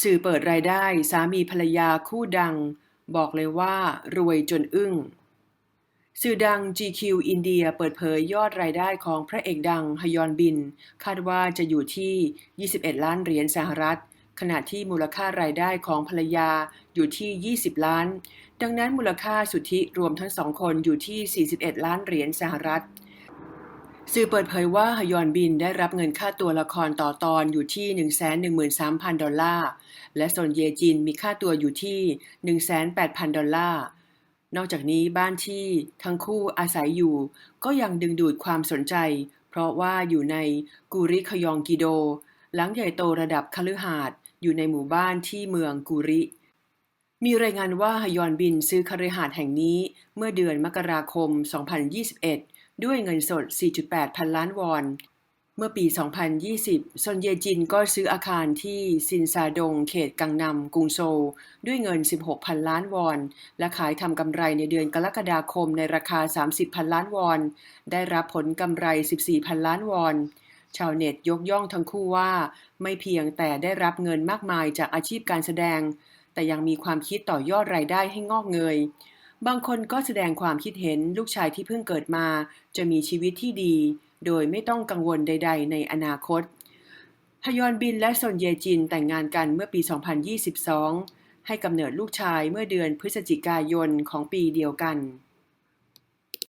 สื่อเปิดรายได้สามีภรรยาคู่ดัง บอกเลยว่า รวยจนอึ้ง สื่อดัง GQ อินเดียเปิดเผยยอดรายได้ของพระเอกดังฮยอนบิน คาดว่าจะอยู่ที่ 21 ล้านเหรียญสหรัฐ ขณะที่มูลค่ารายได้ของภรรยาอยู่ที่ 20 ล้าน ดังนั้นมูลค่าสุทธิรวมทั้งสองคนอยู่ที่ 41 ล้านเหรียญสหรัฐ สื่อเปิดเผยว่าฮยอนบินได้รับเงินค่าตัวละครต่อตอนอยู่ที่ 113,000 ดอลลาร์ และซนเยจินมีค่าตัวอยู่ที่18,000 ดอลลาร์ นอกจากนี้บ้านที่ทั้งคู่อาศัยอยู่ ก็ยังดึงดูดความสนใจ เพราะว่าอยู่ในกูริคยองกิโด หลังใหญ่โตระดับคฤหาสน์อยู่ในหมู่บ้านที่เมืองกูริ มีรายงานว่าฮยอนบินซื้อคฤหาสน์แห่งนี้เมื่อเดือนมกราคม 2021 ด้วยเงินสด 4.8 พันล้านวอน เมื่อปี 2020ซอนเยจินก็ซื้ออาคารที่ซินซาดง เขตกังนำกรุงโซล ด้วยเงิน 16 พันล้านวอน และขายทำกำไรในเดือนกรกฎาคมในราคา 30 พันล้านวอน ได้รับผลกำไร 14 พันล้านวอนชาวเน็ตยกย่องทั้งคู่ว่า ไม่เพียงแต่ได้รับเงินมากมายจากอาชีพการแสดง แต่ยังมีความคิดต่อยอดรายได้ให้งอกเงย บางคนก็แสดงความคิดเห็นลูกชายที่เพิ่งเกิดมา จะมีชีวิตที่ดี โดยไม่ต้องกังวลใด ๆ ในอนาคตฮยอนบินและซนเยจินแต่งงานกันเมื่อปี 2022 ให้กำเนิดลูกชายเมื่อเดือนพฤศจิกายนของปีเดียวกัน